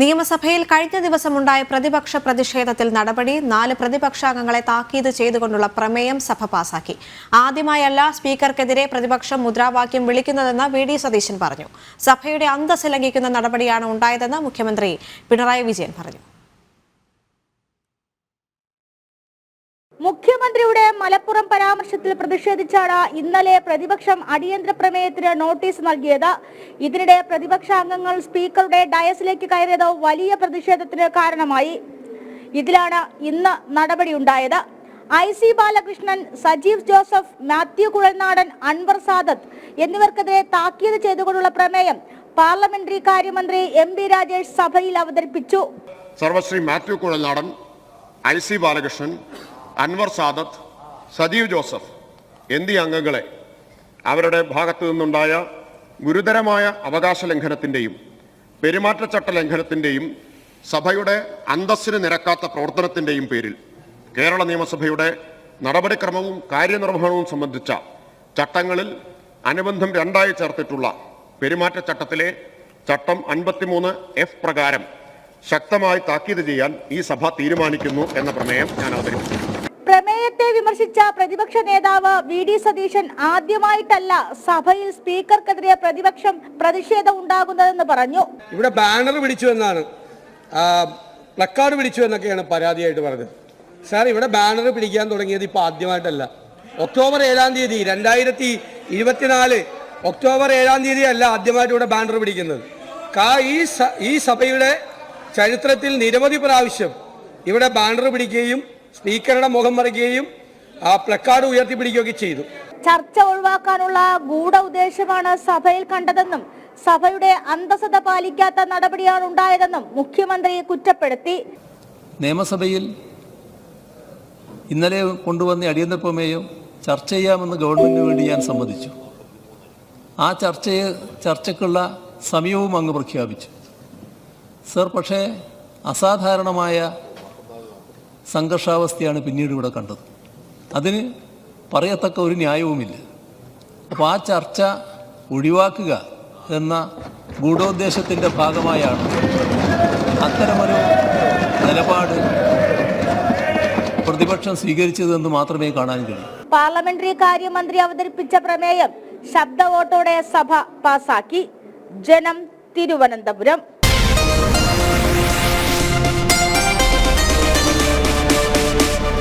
നിയമസഭയിൽ കഴിഞ്ഞ ദിവസമുണ്ടായ പ്രതിപക്ഷ പ്രതിഷേധത്തിൽ നടപടി നാല് പ്രതിപക്ഷാംഗങ്ങളെ താക്കീത് ചെയ്തുകൊണ്ടുള്ള പ്രമേയം സഭ പാസാക്കി. ആദ്യമായല്ല സ്പീക്കർക്കെതിരെ പ്രതിപക്ഷം മുദ്രാവാക്യം വിളിക്കുന്നതെന്ന് വി ഡി സതീശൻ പറഞ്ഞു. സഭയുടെ അന്തസ് ലംഘിക്കുന്ന നടപടിയാണ് ഉണ്ടായതെന്ന് മുഖ്യമന്ത്രി പിണറായി വിജയൻ പറഞ്ഞു. മുഖ്യമന്ത്രിയുടെ മലപ്പുറം പരാമർശത്തിൽ പ്രതിഷേധിച്ചാണ് ഇന്നലെ പ്രതിപക്ഷം അടിയന്തര പ്രമേയത്തിന് നോട്ടീസ് നൽകിയത്. ഇതിനിടെ പ്രതിപക്ഷ അംഗങ്ങൾ സ്പീക്കറുടെ ഡയസിലേക്ക് കയറിയത് വലിയ പ്രതിഷേധത്തിന് കാരണമായി. ഇതിലാണ് ഇന്ന് നടപടിയുണ്ടായത് ഐ സി ബാലകൃഷ്ണൻ സജീവ് ജോസഫ് മാത്യു കുഴൽനാടൻ അൻവർ സാദത്ത് എന്നിവർക്കെതിരെ താക്കീത് ചെയ്തുകൊണ്ടുള്ള പ്രമേയം പാർലമെന്ററി കാര്യമന്ത്രി എം പി രാജേഷ് സഭയിൽ അവതരിപ്പിച്ചു. സർവശ്രീ മാത്യു കുഴൽനാടൻ ഐ സി ബാലകൃഷ്ണൻ അൻവർ സാദത്ത് സജീവ് ജോസഫ് എന്നീ അംഗങ്ങളെ അവരുടെ ഭാഗത്തു നിന്നുണ്ടായ ഗുരുതരമായ അവകാശ ലംഘനത്തിന്റെയും പെരുമാറ്റച്ചട്ട ലംഘനത്തിന്റെയും സഭയുടെ അന്തസ്സിന് നിരക്കാത്ത പ്രവർത്തനത്തിന്റെയും പേരിൽ കേരള നിയമസഭയുടെ നടപടിക്രമവും കാര്യനിർവഹണവും സംബന്ധിച്ച ചട്ടങ്ങളിൽ അനുബന്ധം രണ്ടായി ചേർത്തിട്ടുള്ള പെരുമാറ്റച്ചട്ടത്തിലെ ചട്ടം അൻപത്തിമൂന്ന് എഫ് പ്രകാരം ശക്തമായി താക്കീത് ചെയ്യാൻ ഈ സഭ തീരുമാനിക്കുന്നു എന്ന പ്രമേയം ഞാൻ അവതരിപ്പിച്ചു പ്രമേയത്തെ വിമർശിച്ച പ്രതിപക്ഷ നേതാവ് വി ഡി സതീശൻ ആദ്യമായിട്ടല്ല സഭയിൽ സ്പീക്കർക്കെതിരെ പ്രതിപക്ഷം പ്രതിഷേധം ഉണ്ടാകുന്നതെന്ന് പറഞ്ഞു. ഇവിടെ ബാനർ പിടിച്ചു എന്നാണ്. പ്ലക്കാർഡ് പിടിച്ചു എന്നൊക്കെയാണ് പരാതിയായിട്ട് പറഞ്ഞത്. സാർ ഇവിടെ ബാനർ പിടിക്കാൻ തുടങ്ങിയത് ഇപ്പോൾ ആദ്യമായിട്ടല്ല. ഒക്ടോബർ ഏഴാം തീയതി രണ്ടായിരത്തി ഇരുപത്തിനാല് ഒക്ടോബർ ഏഴാം തീയതി അല്ല ആദ്യമായിട്ട് ഇവിടെ ബാനർ പിടിക്കുന്നത്. കാ ഈ ഈ സഭയുടെ ചരിത്രത്തിൽ നിരവധി പ്രാവശ്യം ഇവിടെ ബാനർ പിടിക്കുകയും സ്പീക്കറുടെ മുഖം മറിക്കുകയും ആ പ്ലക്കാർഡ് ഉയർത്തിപ്പിടിക്കുകയൊക്കെ ചെയ്തു. ചർച്ച ഒഴിവാക്കാനുള്ള ഗൂഢ ഉദ്ദേശമാണ് സഭയിൽ കണ്ടതെന്നും സഭയുടെ അന്തസത പാലിക്കാത്ത നടപടിയാണ് ഉണ്ടായതെന്നും മുഖ്യമന്ത്രി കുറ്റപ്പെടുത്തി. നിയമസഭയിൽ ഇന്നലെ കൊണ്ടുവന്ന അടിയന്തര പ്രമേയം ചർച്ച ചെയ്യാമെന്ന് ഗവൺമെന്റിന് വേണ്ടി ഞാൻ സമ്മതിച്ചു. ആ ചർച്ചയെ ചർച്ചയ്ക്കുള്ള സമയവും അങ്ങ് പ്രഖ്യാപിച്ചു. സർ പക്ഷേ അസാധാരണമായ സംഘർഷാവസ്ഥയാണ് പിന്നീട് ഇവിടെ കണ്ടത്. അതിന് പറയത്തക്ക ഒരു ന്യായവുമില്ല. അപ്പോൾ ആ ചർച്ച ഒഴിവാക്കുക എന്ന ഗൂഢോദ്ദേശത്തിന്റെ ഭാഗമായാണ് അത്തരമൊരു നിലപാട് പ്രതിപക്ഷം സ്വീകരിച്ചതെന്ന് മാത്രമേ കാണാൻ കഴിയൂ. പാർലമെന്ററി കാര്യമന്ത്രി അവതരിപ്പിച്ച പ്രമേയം ശബ്ദ വോട്ടോടെ സഭ പാസാക്കി. ജനം തിരുവനന്തപുരം.